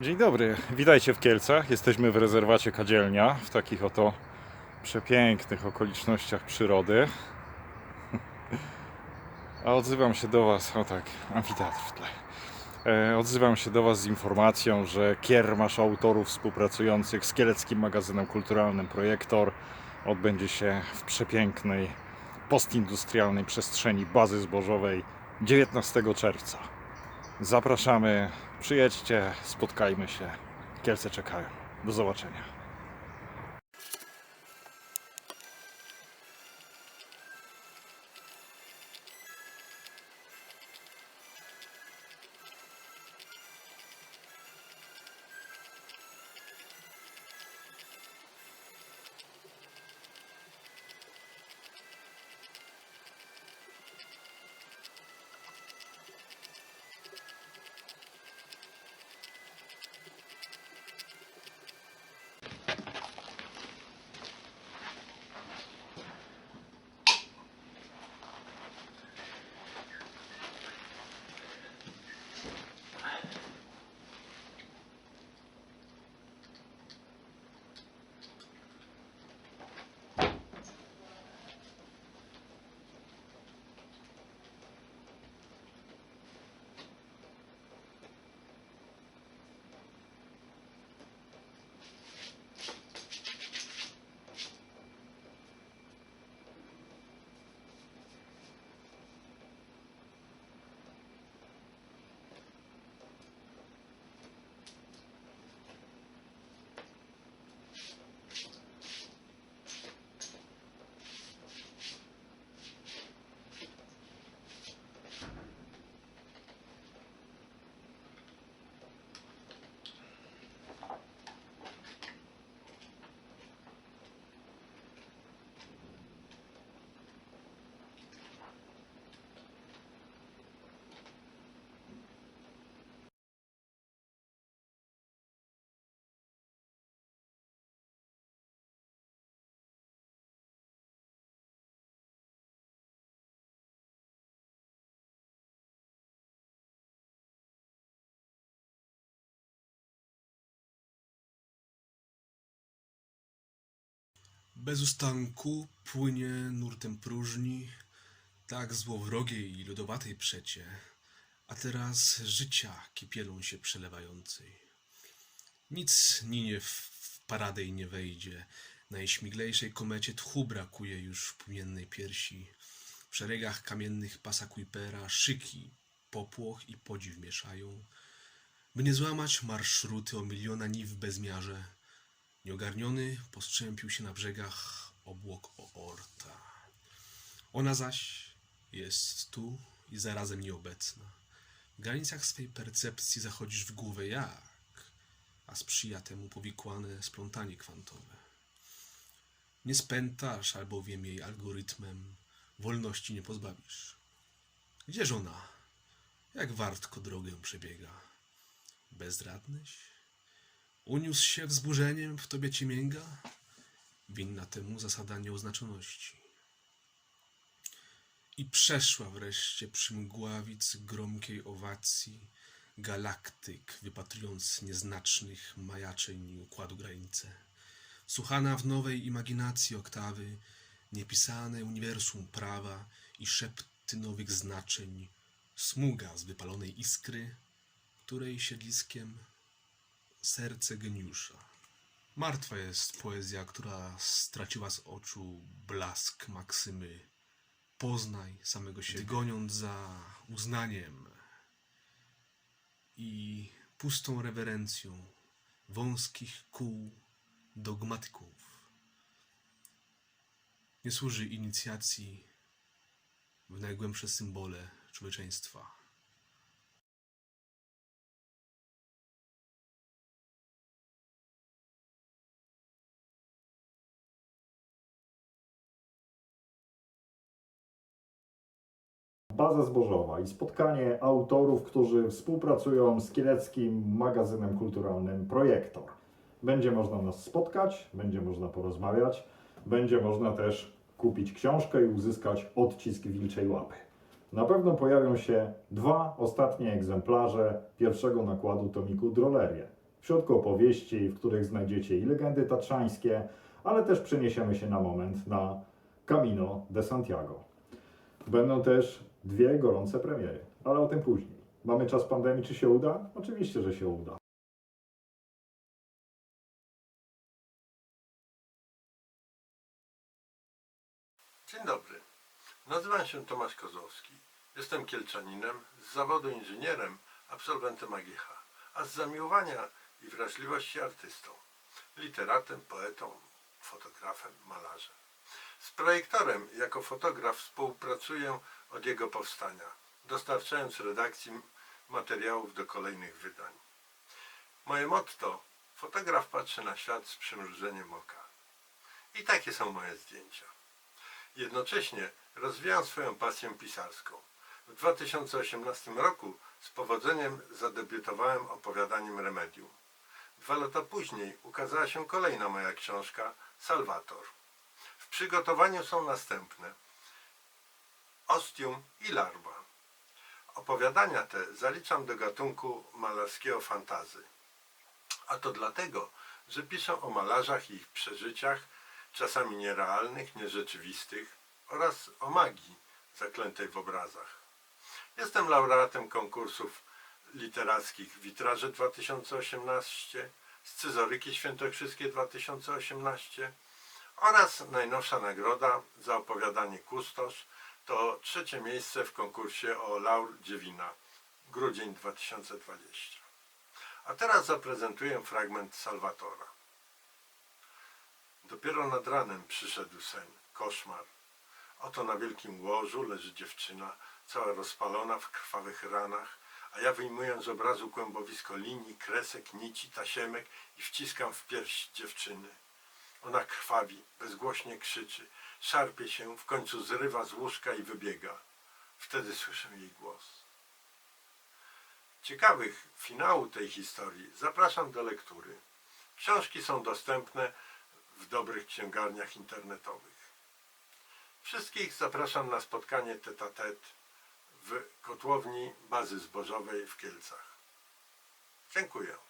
Dzień dobry, witajcie w Kielcach. Jesteśmy w rezerwacie Kadzielnia, w takich oto przepięknych okolicznościach przyrody. A odzywam się do Was, o tak, amfiteatr w tle. E, Odzywam się do Was z informacją, że kiermasz autorów współpracujących z Kieleckim Magazynem Kulturalnym Projektor odbędzie się w przepięknej postindustrialnej przestrzeni bazy zbożowej 19 czerwca. Zapraszamy, przyjedźcie, spotkajmy się. Kielce czekają. Do zobaczenia. Bez ustanku płynie nurtem próżni, tak złowrogiej i lodowatej przecie, a teraz życia kipielą się przelewającej. Nic ninie w paradej nie wejdzie, najśmiglejszej komecie tchu brakuje już w płomiennej piersi. W szeregach kamiennych pasa Kuipera szyki, popłoch i podziw mieszają, by nie złamać marszruty o miliona niw bezmiarze. Nieogarniony postrzępił się na brzegach obłok Oorta. Ona zaś jest tu i zarazem nieobecna. W granicach swej percepcji zachodzisz w głowę jak, a sprzyja temu powikłane splątanie kwantowe. Nie spętasz albowiem jej algorytmem, wolności nie pozbawisz. Gdzież ona? Jak wartko drogę przebiega? Bezradnyś? Uniósł się wzburzeniem, w tobie ci mięga? Winna temu zasada nieoznaczoności. I przeszła wreszcie przy mgławic gromkiej owacji galaktyk, wypatrując nieznacznych majaczeń układu granice. Słuchana w nowej imaginacji oktawy, niepisane uniwersum prawa i szepty nowych znaczeń, smuga z wypalonej iskry, której siedliskiem serce geniusza. Martwa jest poezja, która straciła z oczu blask maksymy. Poznaj samego siebie, goniąc za uznaniem i pustą rewerencją wąskich kół dogmatyków. Nie służy inicjacji w najgłębsze symbole człowieczeństwa. Baza zbożowa i spotkanie autorów, którzy współpracują z Kieleckim Magazynem Kulturalnym Projektor. Będzie można nas spotkać, będzie można porozmawiać, będzie można też kupić książkę i uzyskać odcisk wilczej łapy. Na pewno pojawią się dwa ostatnie egzemplarze pierwszego nakładu tomiku Drolerie. W środku opowieści, w których znajdziecie i legendy tatrzańskie, ale też przeniesiemy się na moment na Camino de Santiago. Będą też dwie gorące premiery, ale o tym później. Mamy czas pandemii, czy się uda? Oczywiście, że się uda. Dzień dobry. Nazywam się Tomasz Kozłowski. Jestem kielczaninem, z zawodu inżynierem, absolwentem AGH, a z zamiłowania i wrażliwości artystą, literatem, poetą, fotografem, malarzem. Z projektorem jako fotograf współpracuję od jego powstania, dostarczając redakcji materiałów do kolejnych wydań. Moje motto: fotograf patrzy na świat z przymrużeniem oka. I takie są moje zdjęcia. Jednocześnie rozwijam swoją pasję pisarską. W 2018 roku z powodzeniem zadebiutowałem opowiadaniem Remedium. Dwa lata później ukazała się kolejna moja książka Salvator. Przygotowaniu są następne Ostium i Larwa. Opowiadania te zaliczam do gatunku malarskiego fantazy. A to dlatego, że piszę o malarzach i ich przeżyciach, czasami nierealnych, nierzeczywistych oraz o magii zaklętej w obrazach. Jestem laureatem konkursów literackich Witraże 2018, Scyzoryki Świętokrzyskie 2018 oraz najnowsza nagroda za opowiadanie Kustosz to trzecie miejsce w konkursie o Laur Dziewina, grudzień 2020. A teraz zaprezentuję fragment Salwatora. Dopiero nad ranem przyszedł sen, koszmar. Oto na wielkim łożu leży dziewczyna, cała rozpalona w krwawych ranach, a ja wyjmuję z obrazu kłębowisko linii, kresek, nici, tasiemek i wciskam w pierś dziewczyny. Ona krwawi, bezgłośnie krzyczy, szarpie się, w końcu zrywa z łóżka i wybiega. Wtedy słyszę jej głos. Ciekawych finału tej historii zapraszam do lektury. Książki są dostępne w dobrych księgarniach internetowych. Wszystkich zapraszam na spotkanie tete-a-tete w kotłowni bazy zbożowej w Kielcach. Dziękuję.